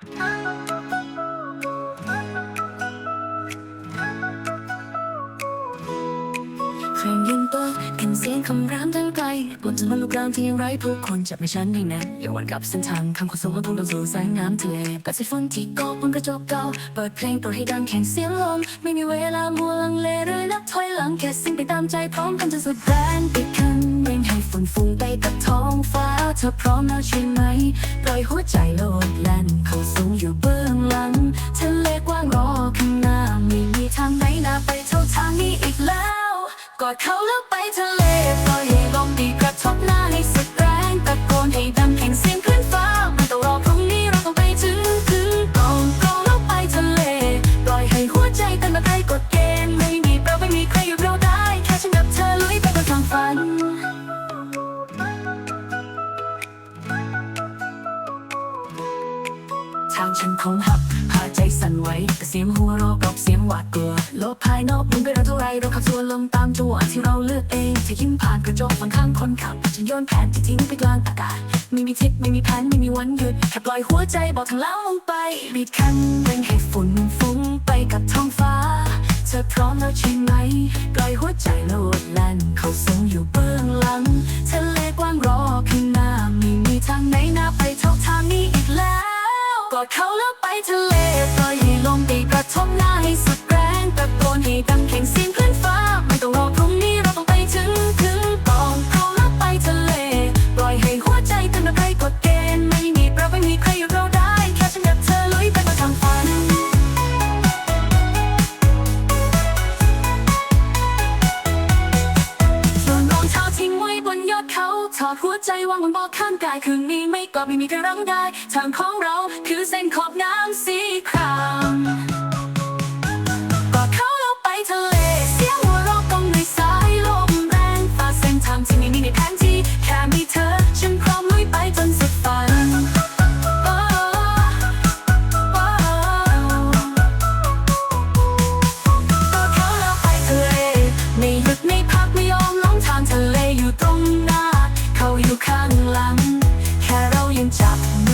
เพลงยืนตัวกันเสียงคำรามดังไกลบนถนนลูกรังที่ยังไร้ผู้คนจับไม่ฉันให้แน่อย่าหวั่นกับเส้นทางคำขอส่งของทุ่งดาวสู่แสงามทะเลกับสายฝนที่เกาะบนกระจกเก่าเปิดเพลงโปรดให้ดังแข่งเสียงลมไม่มีเวลามัวลังเลหรือนับถอยหลังแค่สิ่งไปตามใจพร้อมกันจะสุดแรงปิดคันเร่ ฝุ่นฟุ้งไปกับท้องฟ้า เธอพร้อมแล้วใช่ไหมปล่อยหัวใจโลดแล่นเข้าสู่อยู่เบื้องหลังทะเลกว้างรอข้างหน้าไม่มีทางไหนน่าไปเท่าทางนี้อีกแล้ว กอดเขาแล้วไปทะเลปล่อยให้ลมดีกระทบหน้าให้างฉันคงหักพาใจสั่นไหวแต่เสียงหัวเราะกับเสียงหวาดกลัวโลกภายนอกมันเป็นเราเท่าไรเราขับตัวลมตามจังหวะที่เราเลือกเองที่ยิ้มผ่านกระจกฝั่งข้างคนขับฉันโยนแผนที่ทิ้งไปกลางอากาศไม่มีทิศไม่มีแผนไม่มีวันหยุดแค่ปล่อยหัวใจบอกทางแล้วลงไปบีดคันเร่งให้ฝุ่นฟุ้งไปกับท้องฟ้า เธอพร้อมแล้วใช่ไหมปล่อยหัวใจ เขาแล้วไปทะเล กเขาถอดหัวใจวางบนบอกข้างกายคืนนี้ไม่ก็ไม่มีใครรั้งได้ทางของเราคือเส้นขอบน้ำสี 家。